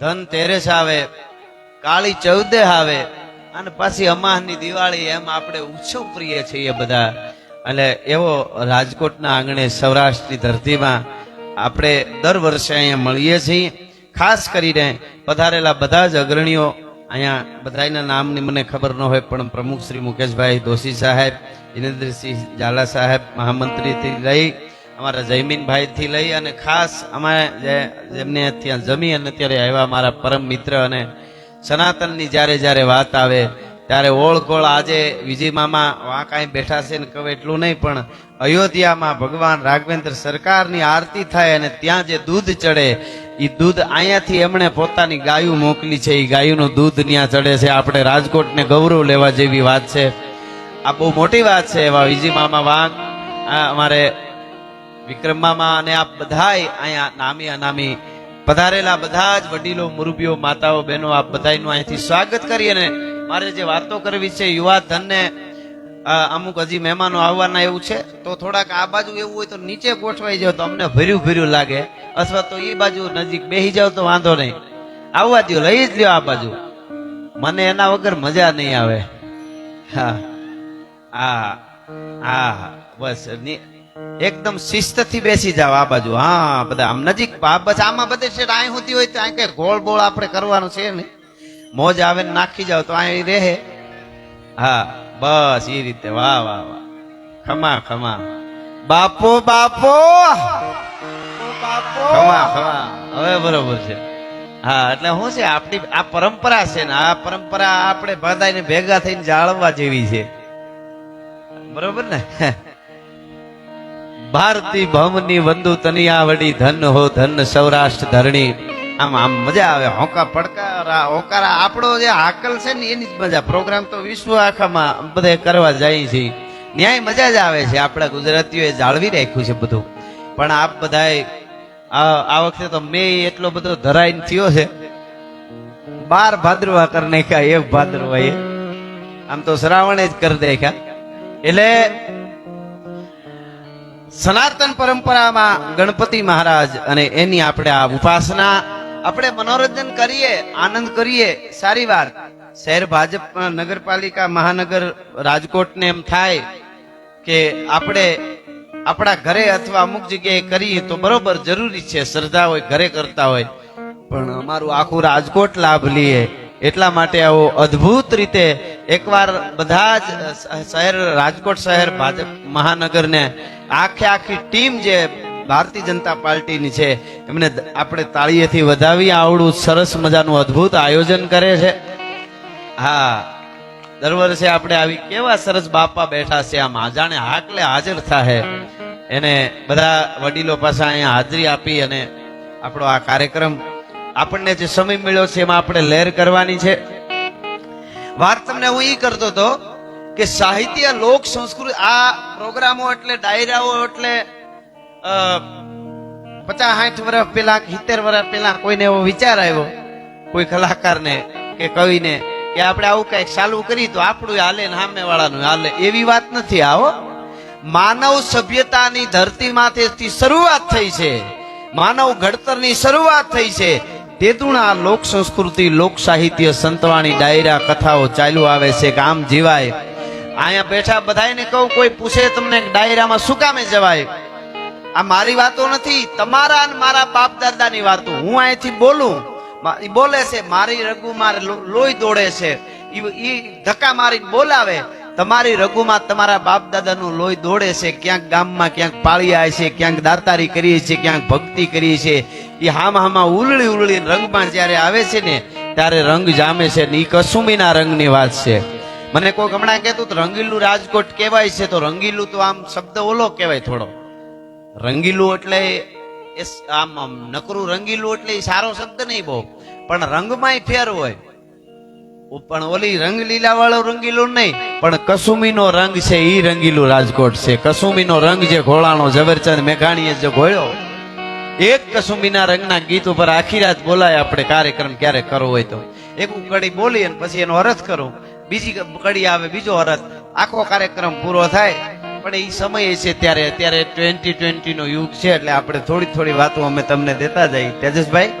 ધન તેરસ આવે, કાળી ચૌદે આવે, અને પાછી અમાહની દિવાળી એમ આપણે ઉત્સવ પ્રિય છીએ બધા. એટલે એવો રાજકોટના આંગણે સૌરાષ્ટ્રની ધરતીમાં આપણે દર વર્ષે અહીંયા મળીએ છીએ. ખાસ કરીને પધારેલા બધા જ અગ્રણીઓ, અહીંયા બધાના નામની મને ખબર ન હોય, પણ પ્રમુખ શ્રી મુકેશભાઈ દોશી સાહેબ જિનેન્દ્રસિંહ ઝાલા સાહેબ, મહામંત્રીથી લઈ અમારા જયમીનભાઈ થી લઈ અને ખાસ અમારે જેમને ત્યાં જમી અને અત્યારે આવ્યા મારા પરમ મિત્ર અને સનાતનની જ્યારે જ્યારે વાત આવે, ત્યારે ઓળખોળ આજે વિજય મામા વા કાંઈ બેઠા છે ને કહે એટલું નહીં, પણ અયોધ્યામાં ભગવાન રાઘવેન્દ્ર સરકારની આરતી થાય અને ત્યાં જે દૂધ ચડે એ દૂધ અહીંયાથી એમણે પોતાની ગાયું મોકલી છે એ ગાયુંનું દૂધ ત્યાં ચડે છે. આપણે રાજકોટને ગૌરવ લેવા જેવી વાત છે. આ બહુ મોટી વાત છે એવા વિજય મામા વાંક અમારે વિક્રમ મામા અને આ બધાય અહીંયા નામી અનામી પધારેલા બધા જ વડીલો, મુરબીઓ, માતાઓ, બહેનો આ બધાયનું અહીંથી સ્વાગત કરી અને મારે જે વાતો કરવી છે, યુવા ધનને અમુક હજી મહેમાનો આવવાના એવું છે, તો થોડાક આ બાજુ એવું હોય તો નીચે ગોઠવાઈ જાવ તો અમને ભર્યું ભર્યું લાગે, અથવા તો એ બાજુ નજીક બેસી જાવ તો વાંધો નહીં. આવવા દો લઈ જ લ્યો આ બાજુ. મને એના વગર મજા નહીં આવે. હા. હા હા બસ એકદમ શિસ્તથી બેસી જાવ આ બાજુ. હા, બધા આમ નજીક આ બસ આમાં બધે છે અહીં હોતી હોય તો અહીં કઈ ગોળ બોળ આપણે કરવાનું છે ને. મોજ આવે ને નાખી જાવ તો અહીં રહે. હા, બસ એ રીતે. વાહ વાહ વાહ. ખમા ખમા. બાપો બાપો! ખમા ખમા. હવે બરોબર છે. હા, એટલે શું છે, આપણી આ પરંપરા છે ને, આ પરંપરા આપણે બધાને ભેગા થઈને જાળવવા જેવી છે. બરોબર ને? ભારતી ભવની વંદુ તનિયા વડી ધન હો ધન સૌરાષ્ટ્ર ધરણી. આમ આમ મજા આવે. હોકા પડકારા, હોકારા. આપણો જે હાકલ છે ને, એની જ મજા. પ્રોગ્રામ તો વિશ્વ આખામાં બધે કરવા જાય છે. ન્યાય મજા જ આવે છે. આપણા ગુજરાતીઓએ જાળવી રાખ્યું છે બધું. પણ આપ બધાએ આ વખતે તો મેં એટલો બધો ધરાઈને થયો છે. બાર ભાદરવા કરી નાખ્યા, એક ભાદરવા આમ તો શ્રાવણે જ કરી નાખ્યા. એટલે સનાતન પરંપરામાં ગણપતિ મહારાજ અને એની આપણે આ ઉપાસના આપણે મનોરંજન કરીએ, આનંદ કરીએ, સારી વાત. શહેર ભાજપ નગરપાલિકા, મહાનગર, રાજકોટને એમ થાય કે આપણે આપણા ઘરે અથવા અમુક જગ્યાએ કરીએ તો બરોબર જરૂરી છે, શ્રદ્ધા હોય, ઘરે કરતા હોય. પણ અમારું આખું રાજકોટ લાભ લઈએ. એટલા માટે આવો અદ્ભુત રીતે એકવાર બધા જ શહેર, રાજકોટ શહેર, ભાજપ, મહાનગરને આખે આખી ટીમ જે ભારતીય જનતા પાર્ટીની છે, એમને આપણે તાળીએથી વધાવી આવડું સરસ મજાનું અદ્ભુત આયોજન કરે છે. હા, દર વર્ષે આપણે આવી કેવા સરસ બાપા બેઠા છે આમ જાણે હાકલે હાજર થાય એને બધા વડીલો પાસે અહીંયા હાજરી આપી અને આપણો આ કાર્યક્રમ આપણને જે સમય મળ્યો છે એમાં આપણે લહેર કરવાની છે. વાત તમને હું ઈ કરતો હતો કે સાહિત્ય, લોક, સંસ્કૃતિ, આ પ્રોગ્રામો એટલે ડાયરાઓ એટલે પચાસ સાઠ વર્ષ પેલા સિત્તેર વર્ષ પેલા કોઈને એવો વિચાર આવ્યો, કોઈ કલાકારને કે કવિને કે આપણે આવું કંઈક ચાલુ કરી તો આપણું હાલે ને સામે વાળાનું હાલે. એવી વાત નથી, આવો. માનવ સભ્યતાની ધરતીમાંથી શરૂઆત થઈ છે. માનવ ઘડતરની શરૂઆત થઈ છે. તેતુણા લોક સંસ્કૃતિ, લોક સાહિત્ય સંતવાણી ડાયરા કથાઓ ચાલુ આવે છે કે આમ જીવાય. અહીંયા બેઠા બધાને કહું, કોઈ પૂછે તમને ડાયરામાં શું કામે જવાય? આ મારી વાતો નથી, તમારા અને મારા બાપ દાદાની વાતો. હું અહીંથી બોલું બોલે છે, મારી રઘુમાં લોહી દોડે છે. ઈ ધક્કા મારી બોલાવે, તમારી રઘુમાં તમારા બાપ દાદાનું લોહી દોડે છે, ક્યાંક ગામમાં ક્યાંક પાળિયા છે, ક્યાંક દાતારી કરીએ છીએ, ક્યાંક ભક્તિ કરીએ છીએ. એ હામ હામાં ઉલળી ઉલળી રંગમાં જ્યારે આવે છે ને, ત્યારે રંગ જામે છે ને એ કસુમીના રંગની વાત છે. મને કોઈ હમણાં કહેતું તો રંગીલું રાજકોટ કહેવાય છે, તો રંગીલું તો આમ શબ્દ ઓલો કહેવાય થોડો. રંગીલું એટલે આમ આમ નકરું રંગીલું એટલે સારો શબ્દ નહીં બહુ. પણ રંગમાંય ફેર હોય. પણ ઓલી રંગ લીલા વાળો રંગીલું નહીં, પણ કસુમીનો રંગ છે એ રંગીલું રાજકોટ છે. કસુમીનો રંગ જે ઘોળાનો ઝવેરચંદ મેઘાણીએ જે ઘોળ્યો, એક કસુંબીના રંગના ગીત ઉપર આખી રાત બોલાય, આપણે કાર્યક્રમ ક્યારે કરવો હોય તો. એક ઉકડી બોલી અને પછી એનો અર્થ કરું. બીજી કડી આવે, બીજો અરથ આખો કાર્યક્રમ પૂરો થાય. પણ એ સમય છે ત્યારે, અત્યારે ટ્વેન્ટી ટ્વેન્ટી નો યુગ છે, એટલે આપણે થોડી થોડી વાતો અમે તમને દેતા જઈએ. તેજસભાઈ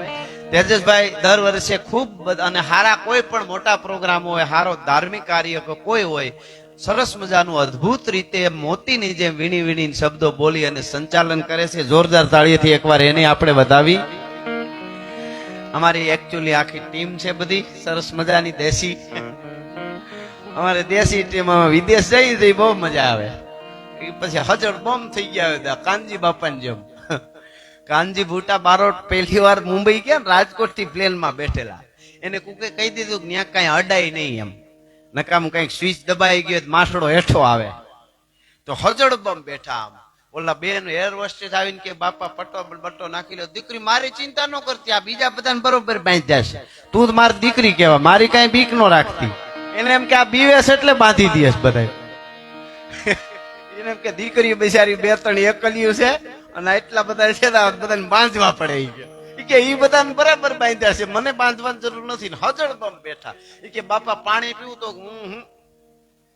તેજસભાઈ, દર વર્ષે ખૂબ અને હારા કોઈ પણ મોટા પ્રોગ્રામ હોય, હારો ધાર્મિક કાર્ય કોઈ હોય, સરસ મજાનું અદ્ભુત રીતે મોતીની જેમ વીણી વીણી શબ્દો બોલી અને સંચાલન કરે છે. જોરદાર તાળીઓથી એકવાર એને આપણે વધાવી. અમારી એકચ્યુઅલી આખી ટીમ છે બધી. સરસ મજાની દેશી અમારે દેશી ટીમ વિદેશ જઈ તો બહુ મજા આવે. પછી હજર બોમ્બ થઈ ગયા હતા કાનજી બાપાની જેમ. કાનજી ભૂટા બારોટ પહેલી વાર મુંબઈ ગયા રાજકોટથી પ્લેનમાં બેઠેલા. એને કુકે કહી દીધું કે ત્યાં કઈ અડાય નહીં એમ. નકામ કંઈક સ્વિચ દબાઈ ગયો માસડો હેઠો આવે. તો હજડ બમ બેઠા આમ. ઓલા બેન એર વસ્ટેજ આવીને કે, બાપા પટ્ટો બટ્ટો નાખી લો. દીકરી મારી ચિંતા ન કરતી, આ બીજા બધાને બરોબર બાંધ્યા છે. તું તો મારી દીકરી કહેવા મારી કઈ બીક ન રાખતી. એને એમ કે આ બીવેસ એટલે બાંધી દીએસ બધા એને એમ કે દીકરી બિચારી બે ત્રણ એકલિયું છે અને એટલા બધા છે બધાને બાંધવા પડે એ કે. એ બધાને બરાબર બાંધ્યા છે. મને બાંધવાની જરૂર નથી હજળ બમ બેઠા. એ કે બાપા પાણી પીવું તો હું હું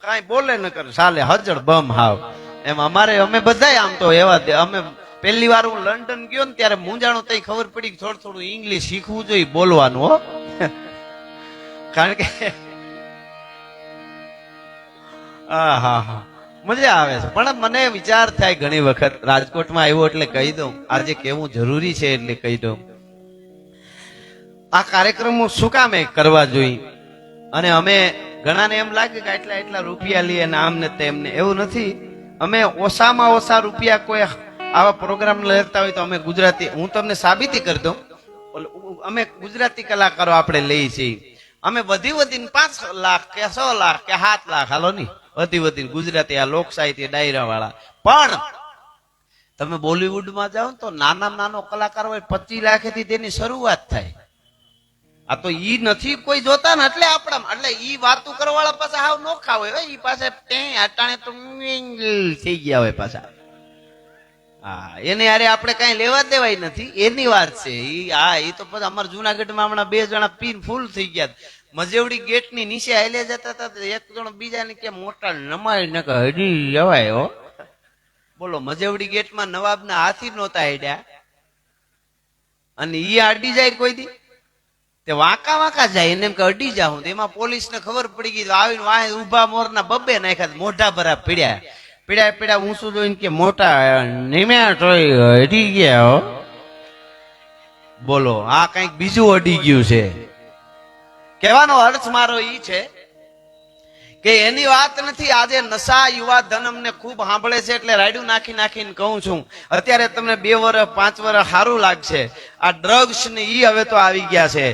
કાંઈ બોલે ન કરે. ચાલે હજળ બમ હાવ. એમ અમારે, અમે બધાય આમ તો એવા. અમે પહેલી વાર હું લંડન ગયો ને ત્યારે મૂંઝાણું તઈ ખબર પડી થોડું થોડું ઇંગ્લિશ શીખવું જોઈએ બોલવાનું, હો. કારણ કે હા હા હા. મજા આવે છે. પણ મને વિચાર થાય ઘણી વખત, રાજકોટમાં આવ્યો એટલે કહી દઉં. આજે કેવું જરૂરી છે એટલે કહી દઉં. આ કાર્યક્રમો શું કામે કરવા જોઈએ? અને અમે ઘણાને એમ લાગે કે આટલા એટલા રૂપિયા લઈએ ને આમ ને તેમને. એવું નથી. અમે ઓછામાં ઓછા રૂપિયા કોઈ આવા પ્રોગ્રામ લેતા હોય તો અમે ગુજરાતી, હું તમને સાબિતી કરી દઉં. અમે ગુજરાતી કલાકારો આપણે લઈએ છીએ. અમે વધી વધીને પાંચ લાખ કે સો લાખ કે સાત લાખ, હાલો નહીં વધી વધીને ગુજરાતી આ લોક સાહિત્ય ડાયરા વાળા પણ તમે બોલિવૂડમાં જાઓ તો નાના નાનો કલાકાર હોય, પચીસ લાખેથી તેની શરૂઆત થાય. આ તો ઈ નથી કોઈ જોતા ને, એટલે આપણા એટલે ઈ વાતો કરવાવાળા પાસે હાવ નોખા હોય. ઈ પાસે અટાણે તો થઈ ગયા હોય પાછા. હા, એને અરે આપણે કઈ લેવા દેવાય નથી. એની વાત છે. ઈ, હા, ઈ તો પછી અમારા જુનાગઢમાં હમણાં બે જણા પીન ફૂલ થઈ ગયા. મજેવડી ગેટની નીચે હાલે જતા હતા એક જણ બીજાને કે મોટા નમાય ને કે હજી જવાય હો. બોલો, મજેવડી ગેટમાં નવાબના હાથી નહોતા હેડ્યા. અને ઈ અડી જાય કોઈ દી? તે વાંકા વાંકા જાય, એને એમ કે અડી જાઉં. એમાં પોલીસ ને ખબર પડી ગઈ આવીને વાહે ઊભા મોરના બબ્બે નાખ્યા મોઢા ભરા પીડ્યા. પીડ્યા પીડ્યા ઊંચું જોઈને કે મોટા, નિમ્યા તોય અડી ગયા હો. બોલો, આ કંઈક બીજું અડી ગયું છે. કહેવાનો અર્થ મારો એ છે કે એની વાત નથી, આજે નશા યુવા ધન અમને ખૂબ સાંભળે છે એટલે રાયડું નાખી નાખીને કહું છું, અત્યારે તમને બે વર્ષ પાંચ વર્ષ સારું લાગશે. આ ડ્રગ્સ ને ઈ હવે તો આવી ગયા છે.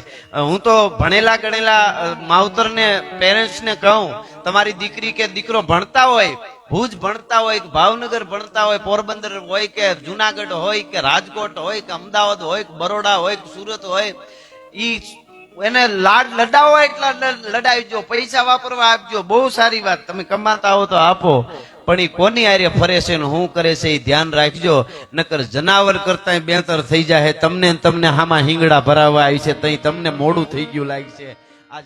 હું તો ભણેલા ગણેલા માવતર ને પેરેન્ટ્સ ને કહું, તમારી દીકરી કે દીકરો ભણતા હોય, ભુજ ભણતા હોય, ભાવનગર ભણતા હોય, પોરબંદર હોય કે જુનાગઢ હોય કે રાજકોટ હોય કે અમદાવાદ હોય કે બરોડા હોય કે સુરત હોય, ઈ એને લાડ લડાવો એટલા લડાવજો, પૈસા વાપરવા આપજો. બહુ સારી વાત. તમે કમાતા હો તો આપો. પણ એ કોની આર્ય ફરે છે ને શું કરે છે એ ધ્યાન રાખજો. નકર જનાવર કરતા બેતર થઈ જાય તમને તમને હામાં હિંગડા ભરાવા આવી છે, તઈ તમને મોડું થઈ ગયું લાગશે. આ